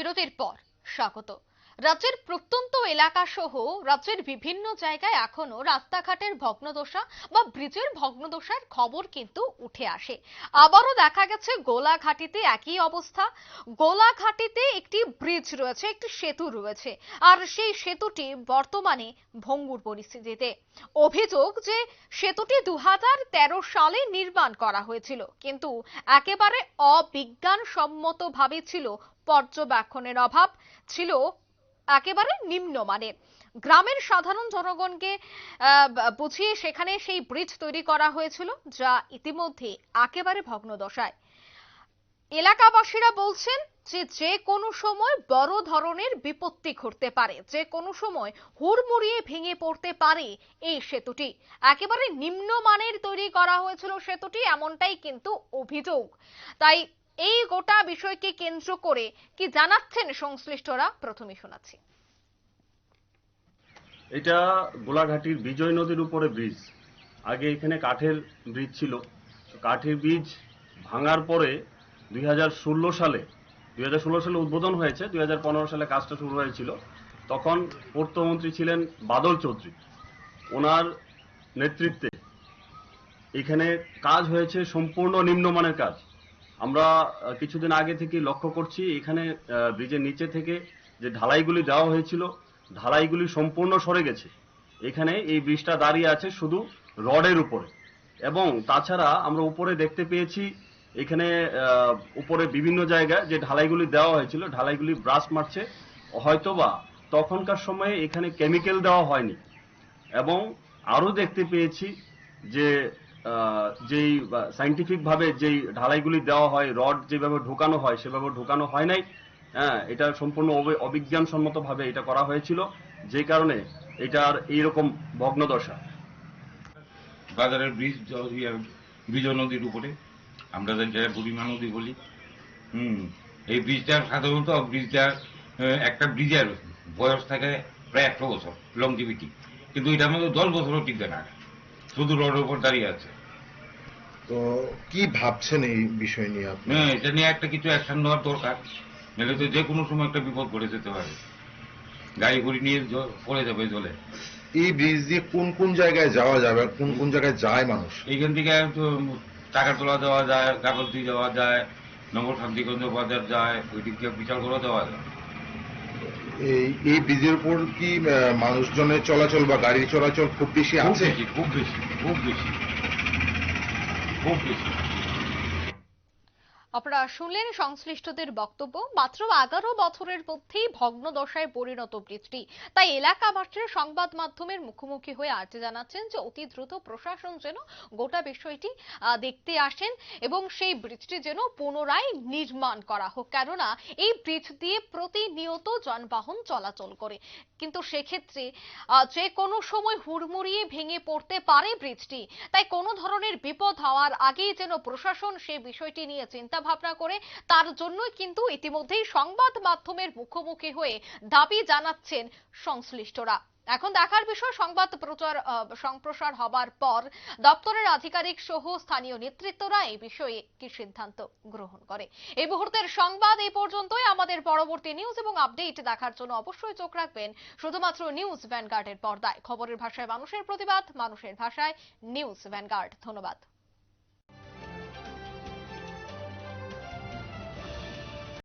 বিরতির পর, স্বাগত। রাজ্যের প্রত্যন্ত এলাকা সহ রাজ্যের বিভিন্ন জায়গায় এখনও রাস্তাঘাটের ভগ্নদশা বা ব্রিজের ভগ্নদশার খবর কিন্তু উঠে আসে। আবারও দেখা গেছে গোলাঘাটিতে একই অবস্থা। গোলাঘাটিতে একটি ব্রিজ রয়েছে, একটি সেতু রয়েছে। আর সেই সেতুটি বর্তমানে ভঙ্গুর পরিস্থিতিতে। অভিযোগ যে সেতুটি দু হাজার তেরো সালে নির্মাণ করা হয়েছিল, কিন্তু একেবারে অবিজ্ঞানসম্মতভাবে ছিল পর্যবেক্ষণের অভাব ছিল একেবারে নিম্নমানের গ্রামের সাধারণ জনগণকে বুঝিয়ে সেখানে সেই ব্রিজ তৈরি করা হয়েছিল, যা ইতিমধ্যে একেবারে ভগ্নদশায়। এলাকাবাসীরা বলছেন যে যে কোনো সময় বড় ধরনের বিপত্তি ঘটতে পারে, যে কোনো সময় হুড়মুড়িয়ে ভেঙে পড়তে পারে এই সেতুটি। একেবারে নিম্নমানের তৈরি করা হয়েছিল সেতুটি, এমনটাই কিন্তু অভিযোগ। তাই এই গোটা বিষয়কে কেন্দ্র করে কি জানাচ্ছেন সংশ্লিষ্টরা? প্রথমে শোনাচ্ছি। এটা গোলাঘাটির বিজয় নদীর উপরে ব্রিজ। আগে এখানে কাঠের ব্রিজ ছিল। কাঠের ব্রিজ ভাঙার পরে দুই হাজার ষোলো সালে, দুই হাজার ষোলো সালে উদ্বোধন হয়েছে, দুই হাজার পনেরো সালে কাজটা শুরু হয়েছিল। তখন পূর্তমন্ত্রী ছিলেন বাদল চৌধুরী। ওনার নেতৃত্বে এখানে কাজ হয়েছে সম্পূর্ণ নিম্নমানের কাজ। আমরা কিছুদিন আগে থেকে লক্ষ্য করছি, এখানে ব্রিজের নিচে থেকে যে ঢালাইগুলি দেওয়া হয়েছিল, ঢালাইগুলি সম্পূর্ণ সরে গেছে। এখানে এই ব্রিজটা দাঁড়িয়ে আছে শুধু রডের উপরে। এবং তাছাড়া আমরা উপরে দেখতে পেয়েছি, এখানে উপরে বিভিন্ন জায়গায় যে ঢালাইগুলি দেওয়া হয়েছিল, ঢালাইগুলি ব্রাশ মারছে। হয়তোবা তখনকার সময়ে এখানে কেমিক্যাল দেওয়া হয়নি। এবং আরও দেখতে পেয়েছি যে যেই সাইন্টিফিক ভাবে যেই ঢালাইগুলি দেওয়া হয় রড যেভাবে ঢোকানো হয় সেভাবে ঢোকানো হয় নাই। হ্যাঁ এটা সম্পূর্ণ অবিজ্ঞানসম্মত ভাবে এটা করা হয়েছিল। যে কারণে এটার এইরকম ভগ্নদশা। বাজারের ব্রিজ ইয়ে, নদীর উপরে। আমরা যেটা বুড়িমা নদী বলি। হুম এই ব্রিজটা সাধারণত ব্রিজটা একটা ব্রিজের বয়স থাকে প্রায় একশো বছর লংজিভিটি কিন্তু এটার মধ্যে দশ বছরও টিকবে না। শুধু রোডের উপর দাঁড়িয়ে আছে। তো কি ভাবছেন এই বিষয় নিয়ে আপনি? হ্যাঁ এটা নিয়ে একটা কিছু অ্যাকশন নেওয়ার দরকার। নাহলে তো যে কোনো সময় একটা বিপদ ঘটে যেতে পারে। গাড়ি ঘুড়ি নিয়ে পড়ে যাবে জলে। এই ব্রিজ দিয়ে কোন কোন জায়গায় যাওয়া যাবে আর কোন কোন জায়গায় যায় মানুষ? এইখান থেকে তো তোলা যাওয়া যায় গাবলদি যাওয়া যায় নগর শান্তিগঞ্জ বাজার যায় ওই দিক দিয়ে বিচার করে যাওয়া যায়। এই এই ব্রিজের উপর কি মানুষজনের চলাচল বা গাড়ি চলাচল খুব বেশি আছে? খুব বেশি খুব বেশি। খুব বেশি আপনারা শুনলেন সংশ্লিষ্টদের বক্তব্য, মাত্র এগারো বছরের মধ্যেই ভগ্নদশায় পরিণত ব্রিজটি তাই এলাকাবাসীর সংবাদ মাধ্যমের মুখোমুখি হয়ে আর্জি জানাচ্ছেন যে অতি দ্রুত প্রশাসন যেন গোটা বিষয়টি দেখতে আসেন এবং সেই ব্রিজটি যেন পুনরায় নির্মাণ করা হোক। কেননা, এই ব্রিজ দিয়ে প্রতিনিয়ত যানবাহন চলাচল করে। কিন্তু সেক্ষেত্রে যে কোনো সময় হুড়মুড়িয়ে ভেঙে পড়তে পারে ব্রিজটি তাই কোনো ধরনের বিপদ হওয়ার আগেই যেন প্রশাসন সেই বিষয়টি নিয়ে চিন্তা ভাবনা করে, তার জন্যই কিন্তু ইতিমধ্যেই সংবাদ মাধ্যমের মুখোমুখি হয়ে দাবি জানাচ্ছেন সংশ্লিষ্টরা। এখন দেখার বিষয়, সংবাদ প্রচার সম্প্রসার হবার পর দপ্তরের আধিকারিক সহ স্থানীয় নেতৃত্বরা এই বিষয়ে কি সিদ্ধান্ত গ্রহণ করে? এই মুহূর্তের সংবাদ এই পর্যন্তই। আমাদের পরবর্তী নিউজ এবং আপডেট দেখার জন্য অবশ্যই চোখ রাখবেন শুধুমাত্র নিউজ ভ্যানগার্ডের পর্দায়। খবরের ভাষায় মানুষের প্রতিবাদ, মানুষের ভাষায় নিউজ ভ্যানগার্ড ধন্যবাদ।